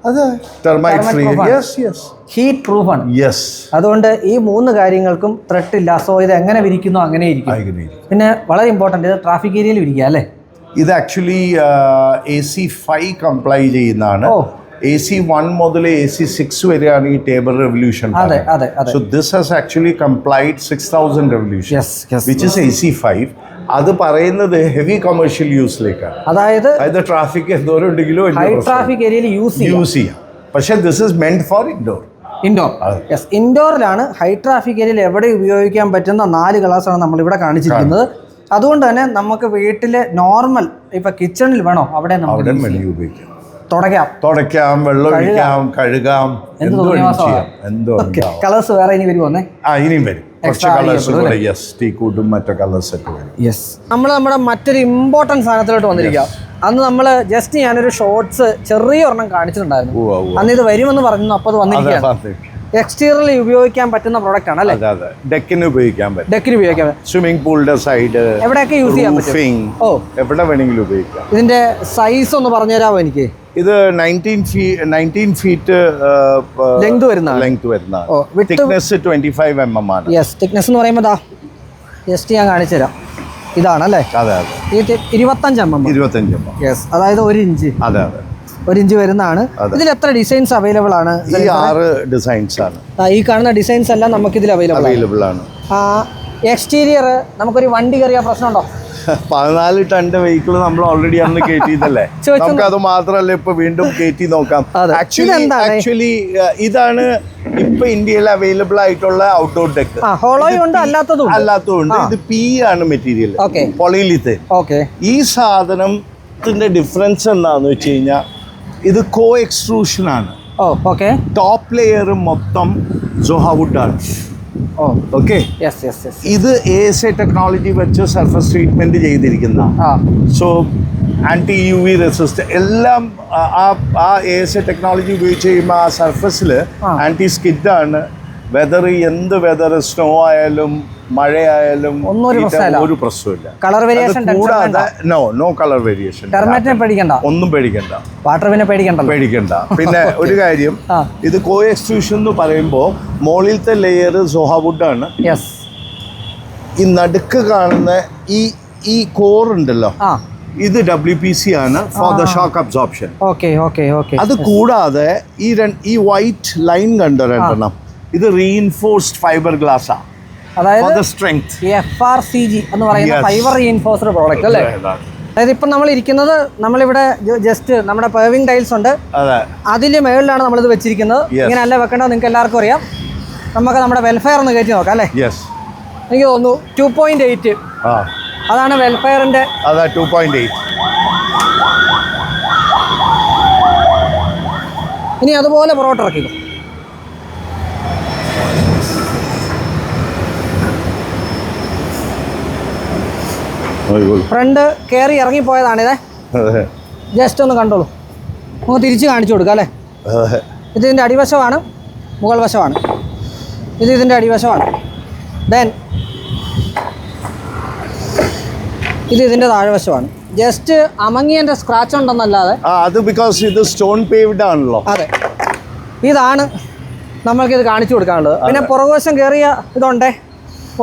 ഹീറ്റ് പ്രൂഫാണ് യെസ് അതുകൊണ്ട് ഈ മൂന്ന് കാര്യങ്ങൾക്കും ത്രെട്ട് ഇല്ല. സോ ഇത് എങ്ങനെ വിരിക്കുന്നു അങ്ങനെ ഇരിക്കും. പിന്നെ വളരെ ഇമ്പോർട്ടന്റ് ഇത് ട്രാഫിക് ഏരിയയിൽ വിരിക്കുക അല്ലേ? ഇത് actually A C five comply ചെയ്യുന്നതാണ്. എ സി വൺ മുതൽ എ സി സിക്സ് വരെയാണ് ഈ ടേബിൾ റെവല്യൂഷൻ അതെ അതെ so this has actually complied six thousand revolution which is A C five അത് പറയുന്നത് ഹെവി കൊമേഴ്ഷ്യൽ യൂസിലേക്കാണ് അതായത് അതായത് ട്രാഫിക് എന്തോരം ഉണ്ടെങ്കിലും ഹൈ ട്രാഫിക് ഏരിയയിൽ യൂസ് ചെയ്യും. യൂസ് ചെയ്യാം. പക്ഷേ this is meant for indoor indoor yes ഇൻഡോറിലാണ് high traffic ഏരിയയിൽ എവിടെ ഉപയോഗിക്കാൻ പറ്റുന്ന നാല് ഗ്ലാസ്സാണ് നമ്മൾ ഇവിടെ കാണിച്ചിരിക്കുന്നത് അതുകൊണ്ട് തന്നെ നമുക്ക് വീട്ടിലെ നോർമൽ ഇപ്പൊ കിച്ചണിൽ വേണോ? അവിടെ നമ്മൾ ഉപയോഗിക്കാം. തുടയ്ക്കാം. തുടയ്ക്കാം വെള്ളം ഒഴിക്കാം കഴുകാം. എന്ത് എന്തോ ചെയ്യാം. കളേഴ്സ് വേറെ ഇനി വരുമോന്നേ ആ ഇനിയും വരും. കുറച്ച് കളേഴ്സ് കൂടെ. യെസ് ടീ കൂട്ടും മറ്റു കളേഴ്സ് ഒക്കെ വരും. യെസ് നമ്മൾ നമ്മുടെ മറ്റൊരു ഇമ്പോർട്ടന്റ് സാധനത്തിലോട്ട് വന്നിരിക്കുക അന്ന് നമ്മൾ ജസ്റ്റ് ഞാനൊരു ഷോർട്സ് ചെറിയ ഒരെണ്ണം കാണിച്ചിട്ടുണ്ടായിരുന്നു. അന്ന് ഇത് വരുമെന്ന് പറഞ്ഞു അപ്പോൾ അത് വന്നിരിക്കുകയാണ്. എക്സ്റ്റീരിയറിൽ ഉപയോഗിക്കാൻ പറ്റുന്ന പ്രോഡക്റ്റ് ആണ് അല്ലേ? ഡെക്കിന് ഉപയോഗിക്കാൻ പറ്റും. ഡെക്കിന് ഉപയോഗിക്കാൻ പറ്റും. സ്വിമ്മിംഗ് പൂളിന്റെ സൈഡ് എവിടെയൊക്കെ യൂസ് ചെയ്യാൻ പറ്റും? ഓ. എവിടെ വേണമെങ്കിലും ഉപയോഗിക്കാം. ഇതിന്റെ സൈസ് ഒന്ന് പറഞ്ഞു തരാമോ എനിക്ക്? ഇത് nineteen feet nineteen feet length വരുന്ന ലെങ്ത് വരുന്ന thickness twenty five M M ആണ്. യെസ് തിക്നെസ് എന്ന് പറയുമ്പോൾ ദാ ജസ്റ്റ് ഞാൻ കാണിച്ചു തരാം. ഇതാണല്ലേ? അതെ അതെ. ഈ തി- ഇരുപത്തഞ്ച് എം എം ഇരുപത്തഞ്ച് എം എം യെസ് അതായത് ഒരു ഇഞ്ച്. അതെ അതെ. ഒരു ഇഞ്ച് വരുന്നതാണ്. ഇതിൽ എത്ര ഡിസൈൻസ് അവൈലബിൾ ആണ്? ഈ ആറ് ഡിസൈൻസ് ആണ്. ഈ കാണുന്ന ഡിസൈൻസ് എല്ലാം നമുക്ക് ഇതിൽ അവൈലബിൾ ആണ്. അവൈലബിൾ ആണ്. എക്സ്റ്റീരിയർ നമുക്കൊരു വണ്ടി കയറിയ പ്രശ്നമുണ്ടോ? പതിനാല് ടണ്ട് വെഹിക്കിൾ നമ്മൾ ഓൾറെഡി അന്ന് കയറ്റിയതല്ലേ നമുക്ക് അത് മാത്രമല്ല ഇപ്പൊ വീണ്ടും കയറ്റി നോക്കാം. ആക്ച്വലി? ആക്ച്വലി ഇതാണ് ഇപ്പൊ ഇന്ത്യയിൽ അവൈലബിൾ ആയിട്ടുള്ള ഔട്ട്ഡോർ ഡെക്ക് അല്ലാത്തതുണ്ട് ഉണ്ട് അല്ലാത്തതും ഉണ്ട്. ഇത് പി ആണ് മെറ്റീരിയൽ പൊളിയിലിത്ത് ഈ സാധനത്തിന്റെ ഡിഫറൻസ് എന്താന്ന് വെച്ച് കഴിഞ്ഞാൽ ഇത് കോ എക്സ്ട്രൂഷൻ ആണ് ടോപ്പ് ലെയർ മൊത്തം ജോഹാവുഡ് ആണ്. ഓ ഓക്കെ യെസ് യെസ് യെസ് ഇത് എ എസ് എ ടെക്നോളജി വെച്ച് സർഫസ് ട്രീറ്റ്മെന്റ് ചെയ്തിരിക്കുന്ന so anti U V resist എല്ലാം ആ- ആ എ എസ് എ ടെക്നോളജി ഉപയോഗിച്ച് കഴിയുമ്പോൾ ആ സർഫസിൽ ആന്റി ആന്റി സ്കിഡാണ് വെതർ എന്ത് വെതർ സ്നോ ആയാലും മഴയായാലും ഒരു പ്രശ്നമില്ല. കളർ വേരിയേഷൻ കൂടാതെ നോ നോ കളർ വേരിയേഷൻ ടെർമേറ്റിനെ പേടിക്കണ്ട. ഒന്നും പേടിക്കണ്ട. വാട്ടർ പിന്നെ പേടിക്കണ്ട പേടിക്കണ്ട. പിന്നെ ഒരു കാര്യം ഇത് കോ എക്സ്ട്യൂഷൻ എന്ന് പറയുമ്പോൾ മുകളിലത്തെ ലെയർ സോഹാവുഡ് ആണ്. യെസ് ഈ നടുക്ക് കാണുന്ന ഈ ഈ കോർ ഉണ്ടല്ലോ. ഇത് ഡബ്ല്യു പി സി ആണ് for the shock absorption okay okay okay അത് കൂടാതെ ഈ ഈ വൈറ്റ് ലൈൻ കണ്ടോ രണ്ടെണ്ണം? ഇത് റീഇൻഫോഴ്സ്ഡ് ഫൈബർ ഗ്ലാസ് ആണ് അതായത് strength F R C G എന്ന് പറയുന്ന ഫൈബർ റീഇൻഫോഴ്സ്ഡ് പ്രോഡക്റ്റ് അല്ലേ? അതായത് ഇപ്പം നമ്മൾ ഇരിക്കുന്നത് നമ്മളിവിടെ ജസ്റ്റ് നമ്മുടെ പേവിംഗ് ടൈൽസ് ഉണ്ട്. അതിൽ മേളിലാണ് നമ്മളിത് വെച്ചിരിക്കുന്നത്. ഇങ്ങനെ അല്ല വെക്കേണ്ടത് നിങ്ങൾക്ക് എല്ലാവർക്കും അറിയാം. നമുക്ക് നമ്മുടെ വെൽഫെയർ ഒന്ന് കയറ്റി നോക്കാം അല്ലേ? എനിക്ക് തോന്നുന്നു ടു പോയിന്റ് എയ്റ്റ് അതാണ് വെൽഫെയറിന്റെ അതാ ടു പോയിന്റ് എയ്റ്റ് ഇനി അതുപോലെ പൊറോട്ട ഇറക്കിക്കും. ഫ്രണ്ട് കയറി ഇറങ്ങിപ്പോയതാണിതേ ഇതേ ജസ്റ്റ് ഒന്ന് കണ്ടോളൂ. നമുക്ക് തിരിച്ച് കാണിച്ചു കൊടുക്കാം അല്ലേ? ഇത് ഇതിന്റെ അടിവശമാണ് മുകൾ വശമാണ്. ഇത് ഇതിന്റെ അടിവശമാണ്. ദെൻ ഇത് ഇതിന്റെ താഴ്വശമാണ് ജസ്റ്റ് അമങ്ങിയന്റെ സ്ക്രാച്ച് ഉണ്ടെന്നല്ലാതെ അത് ബിക്കോസ് ഇത് സ്റ്റോൺ പേവ്ഡ് ആണല്ലോ. അതെ. ഇതാണ് നമ്മൾക്ക് ഇത് കാണിച്ചു കൊടുക്കാനുള്ളത്. പിന്നെ പുറകുവശം കയറിയ ഇതുണ്ടേ?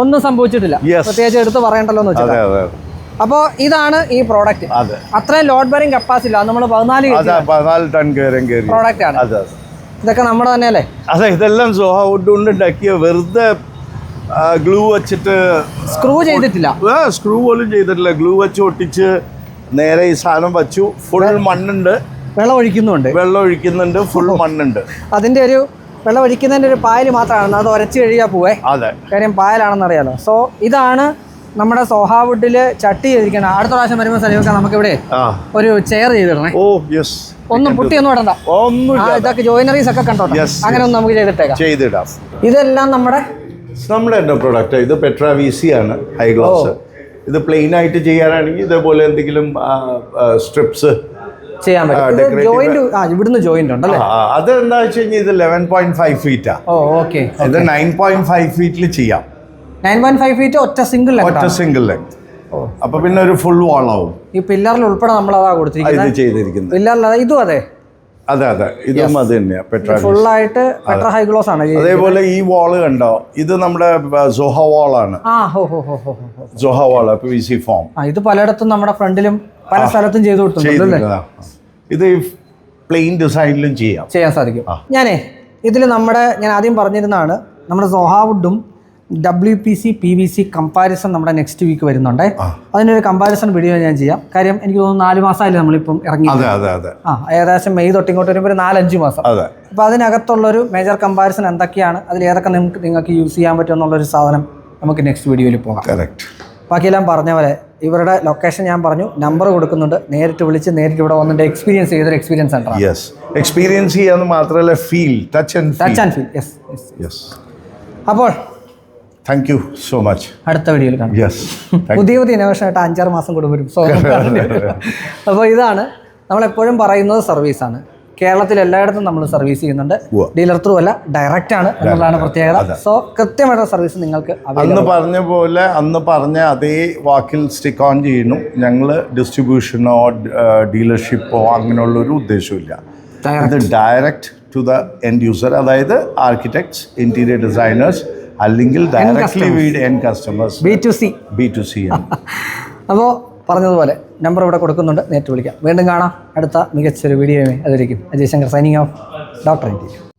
ഒന്നും സംഭവിച്ചിട്ടില്ല. പ്രത്യേകിച്ച് എടുത്ത് പറയണ്ടല്ലോ എന്ന് വെച്ചാൽ അപ്പോൾ ഇതാണ് ഈ പ്രോഡക്റ്റ് അത്ര അത്രയും ലോഡ് ബെറിംഗ് കപ്പാസിറ്റി നമ്മൾ പതിനാല് പതിനാല് ടൺ കയറും പ്രോഡക്റ്റ് ആണ്. ഇതൊക്കെ നമ്മുടെ തന്നെ അല്ലേ അതെ ഇതെല്ലാം സോഹ വുഡ് കൊണ്ട് ഉണ്ടാക്കിയ വെറുതെ ഗ്ലൂ വെച്ചിട്ട് സ്ക്രൂ ചെയ്തിട്ടില്ല. സ്ക്രൂ പോലും ചെയ്തിട്ടില്ല. ഗ്ലൂ വെച്ച് ഒട്ടിച്ച് നേരെ ഈ സാധനം വച്ചു. ഫുൾ മണ്ണുണ്ട്. വെള്ളം ഒഴിക്കുന്നുണ്ട്. വെള്ളം ഒഴിക്കുന്നുണ്ട്. ഫുൾ മണ്ണുണ്ട്. അതിന്റെ ഒരു വെള്ളം ഒഴിക്കുന്നതിന്റെ ഒരു പായൽ മാത്രമാണ്. അത് ഉരച്ചു കഴിയാ പോവേ. അതെ. കാര്യം പായലാണെന്ന് അറിയാലോ സോ ഇതാണ് നമ്മുടെ സോഹാവുഡിൽ ചട്ടി ചെയ്തിരിക്കണം അടുത്ത പ്രാവശ്യം വരുമ്പോൾ സലീമൊക്കെ നമുക്കിവിടെ ഇവിടെ ഒരു ചെയർ ചെയ്തിടണേ. ഓ യെസ് ഒന്നും പുട്ടിയൊന്നും ഇടണ്ട. ആ ഇതൊക്കെ ജോയിനറീസ് ഒക്കെ കണ്ടോ? അങ്ങനെ ഒന്ന് നമുക്ക് ചെയ്തിട്ടേക്കാം. ചെയ്തിടാം. ഇതെല്ലാം നമ്മുടെ നമ്മുടെ തന്നെ പ്രൊഡക്റ്റ് ഇത് പെട്രാവീസി വി സി ആണ് ഹൈ ഗ്ലാസ് ഇത് പ്ലെയിൻ ആയിട്ട് ചെയ്യാനാണെങ്കിൽ ഇതേപോലെ എന്തെങ്കിലും സ്ട്രിപ്സ് ചെയ്യാൻ പറ്റും. ജോയിന്റ് ആ ഇവിടുന്ന് ജോയിന്റ് ഉണ്ടല്ലേ? അത് എന്താ വെച്ച് കഴിഞ്ഞാൽ ഇത് ലെവൻ പോയിന്റ് ഫൈവ് ഫീറ്റാ ഓ ഓക്കെ ഇത് നയൻ പോയിന്റ് ഫൈവ് ഫീറ്റിൽ ചെയ്യാം. നയൻ പോയിന്റ് ഫൈവ് ഫീറ്റ് ഒറ്റ സിംഗിൾ ഒറ്റ സിംഗിൾ ലെങ്ത് അപ്പൊ പിന്നെ ഒരു ഫുൾ വാളാവും ഈ പില്ലറിൽ ഉൾപ്പെടെ നമ്മൾ അതാ കൊടുത്തിരിക്കുന്നത്. ചെയ്തിരിക്കുന്നത്. പില്ലറിൽ അതെ ഇതും അതെ. അതെ അതെ. ഇതും അത് തന്നെയാ പെട്ര ഫുള്ളായിട്ട് പെട്ര ഹൈ ഗ്ലോസ് ആണ്. അതേപോലെ ഈ വാൾ കണ്ടോ? ഇത് നമ്മുടെ സൊഹ വാളാണ്. സൊഹ പി സി ഫോം ഇത് പലയിടത്തും നമ്മുടെ ഫ്രണ്ടിലും പല സ്ഥലത്തും ചെയ്തു കൊടുത്തിട്ടുണ്ട് ഇത് പ്ലെയിൻ ഡിസൈനിലും ചെയ്യാം. ചെയ്യാൻ സാധിക്കും. ഞാനേ ഇതിൽ നമ്മുടെ ഞാൻ ആദ്യം പറഞ്ഞിരുന്നതാണ് നമ്മുടെ സോഹാവുഡും W P C P V C comparison നമ്മുടെ നെക്സ്റ്റ് വീക്ക് വരുന്നുണ്ട്. അതിനൊരു കമ്പാരിസൺ വീഡിയോ ഞാൻ ചെയ്യാം. കാര്യം എനിക്ക് തോന്നുന്നു നാല് മാസമായില്ലേ നമ്മളിപ്പം ഇറങ്ങി ആ ഏകദേശം മെയ് തൊട്ടിങ്ങോട്ട് വരുമ്പോൾ ഒരു നാലഞ്ച് മാസം. അപ്പോൾ അതിനകത്തുള്ളൊരു മേജർ കമ്പാരിസൺ എന്തൊക്കെയാണ്? അതിൽ ഏതൊക്കെ നിങ്ങൾക്ക് നിങ്ങൾക്ക് യൂസ് ചെയ്യാൻ പറ്റും എന്നുള്ളൊരു സാധനം നമുക്ക് നെക്സ്റ്റ് വീഡിയോയിൽ പോകാം. ബാക്കിയെല്ലാം പറഞ്ഞ പോലെ ഇവരുടെ ലൊക്കേഷൻ ഞാൻ പറഞ്ഞു നമ്പർ കൊടുക്കുന്നുണ്ട്. നേരിട്ട് വിളിച്ച് നേരിട്ട് ഇവിടെ വന്നിട്ട് എക്സ്പീരിയൻസ് ചെയ്തൊരു എക്സ്പീരിയൻസ് സെന്റർ യെസ് എക്സ്പീരിയൻസ് ചെയ്യാന്ന് മാത്രമല്ല feel touch and feel touch and feel yes yes അപ്പോൾ താങ്ക് യു സോ മച്ച് അടുത്ത വീഡിയോയിൽ കാണാം. യെസ് പുതിയ പുതിയ ഇന്നോവേഷനായിട്ട് അഞ്ചാറ് മാസം കൂടെ വരും. സോ അപ്പോൾ ഇതാണ് നമ്മളെപ്പോഴും പറയുന്നത് സർവീസാണ് കേരളത്തിൽ എല്ലായിടത്തും നമ്മൾ സർവീസ് ചെയ്യുന്നുണ്ട്. ഡീലർ ത്രൂ അല്ല ഡയറക്റ്റ് ആണ് എന്നുള്ളതാണ് പ്രത്യേകത. സോ കൃത്യമായിട്ടുള്ള സർവീസ് നിങ്ങൾക്ക് അന്ന് പറഞ്ഞ പോലെ അന്ന് പറഞ്ഞ അതേ വാക്കിൽ സ്റ്റിക്ക് ഓൺ ചെയ്യുന്നു. ഞങ്ങൾ ഡിസ്ട്രിബ്യൂഷനോ ഡീലർഷിപ്പോ അങ്ങനെയുള്ള ഒരു ഉദ്ദേശമില്ല ഇത് direct to the end user അതായത് ആർക്കിടെക്ട്സ് ഇന്റീരിയർ ഡിസൈനേഴ്സ് അല്ലെങ്കിൽ directly N customers B to C B to C അപ്പോൾ പറഞ്ഞതുപോലെ നമ്പർ ഇവിടെ കൊടുക്കുന്നുണ്ട്. നേരിട്ട് വിളിക്കാം. വീണ്ടും കാണാം. അടുത്ത മികച്ചൊരു വീഡിയോ അതായിരിക്കും Ajay Shankar signing off doctor India